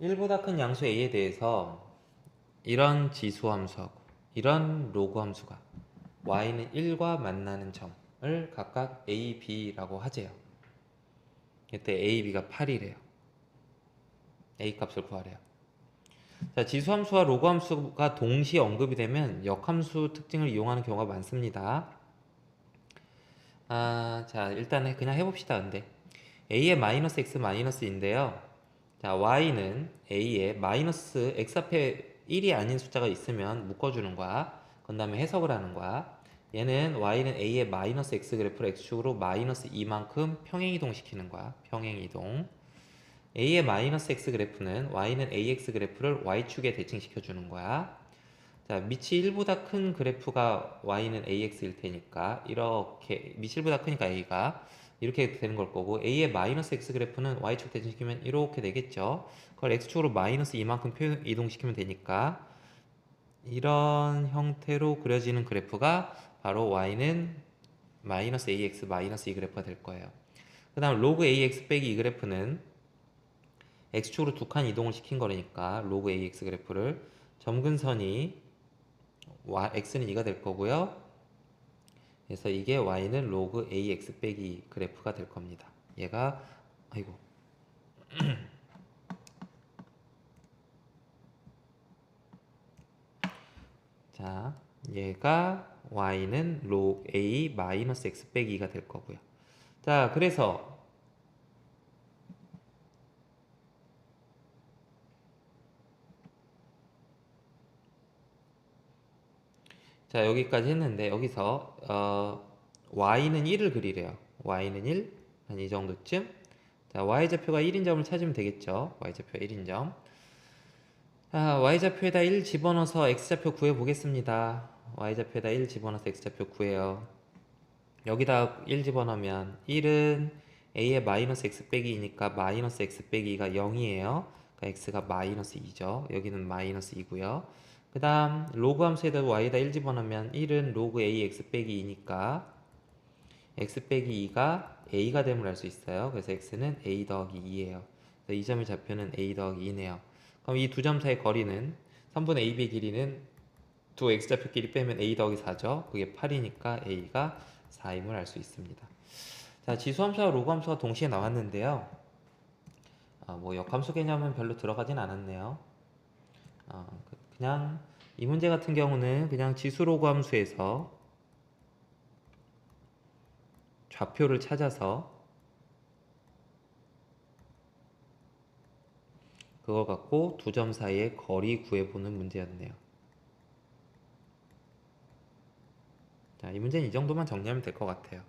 1보다 큰 양수 a에 대해서 이런 지수 함수하고 이런 로그 함수가 y는 1과 만나는 점을 각각 a, b라고 하재요. 이때 a, b가 8이래요. a 값을 구하래요. 자, 지수 함수와 로그 함수가 동시에 언급이 되면 역함수 특징을 이용하는 경우가 많습니다. 아, 자, 일단 그냥 해봅시다. 근데 a의 마이너스 x 마이너스인데요. 자, y는 a에 마이너스 x 앞에 1이 아닌 숫자가 있으면 묶어주는 거야. 그 다음에 해석을 하는 거야. 얘는 y는 a의 마이너스 x 그래프를 x축으로 마이너스 2만큼 평행이동 시키는 거야. 평행이동. a의 마이너스 x 그래프는 y는 ax 그래프를 y축에 대칭시켜 주는 거야. 자, 밑이 1보다 큰 그래프가 y는 ax일 테니까 이렇게 밑이 1보다 크니까 a가 이렇게 되는 걸 거고 a의 마이너스 x 그래프는 y축 대칭시키면 이렇게 되겠죠. 그걸 x축으로 마이너스 이만큼 표- 이동시키면 되니까 이런 형태로 그려지는 그래프가 바로 y는 마이너스 ax 마이너스 이 그래프가 될 거예요. 그 다음 로그 ax 빼기 이 그래프는 x축으로 두 칸 이동을 시킨 거니까 로그 ax 그래프를 점근선이 y, x는 2가 될 거고요. 그래서 이게 y는 로그 ax 빼기 그래프가 될 겁니다. 얘가 아이고 자 얘가 y는 로그 a 마이너스 x 빼기 2가 될 거고요. 자 그래서 자 여기까지 했는데 여기서 어, y는 1을 그리래요. y는 1, 한 이 정도쯤. 자 y좌표가 1인 점을 찾으면 되겠죠. y좌표 1인 점. 자, y좌표에다 1 집어넣어서 x좌표 구해 보겠습니다. y좌표에다 1 집어넣어서 x좌표 구해요. 여기다 1 집어넣으면 1은 a의 마이너스 x 빼기이니까 마이너스 x 빼기가 0이에요. 그러니까 x가 마이너스 2죠. 여기는 마이너스 2고요 그 다음 로그 함수에다 y에다 1 집어넣으면 1은 로그 ax 빼기 2니까 x 빼기 2가 a가 됨을 알 수 있어요. 그래서 x는 a 더하기 2예요. 그래서 이 점의 좌표는 a 더하기 2네요. 그럼 이 두 점 사이의 거리는 3분의 ab의 길이는 두 x좌표끼리 빼면 a 더하기 4죠. 그게 8이니까 a가 4임을 알 수 있습니다. 자, 지수함수와 로그함수가 동시에 나왔는데요. 아, 뭐 역함수 개념은 별로 들어가진 않았네요. 어, 그- 그냥 이 문제 같은 경우는 그냥 지수로그 함수에서 좌표를 찾아서 그거 갖고 두 점 사이의 거리 구해보는 문제였네요. 자, 이 문제는 이 정도만 정리하면 될 것 같아요.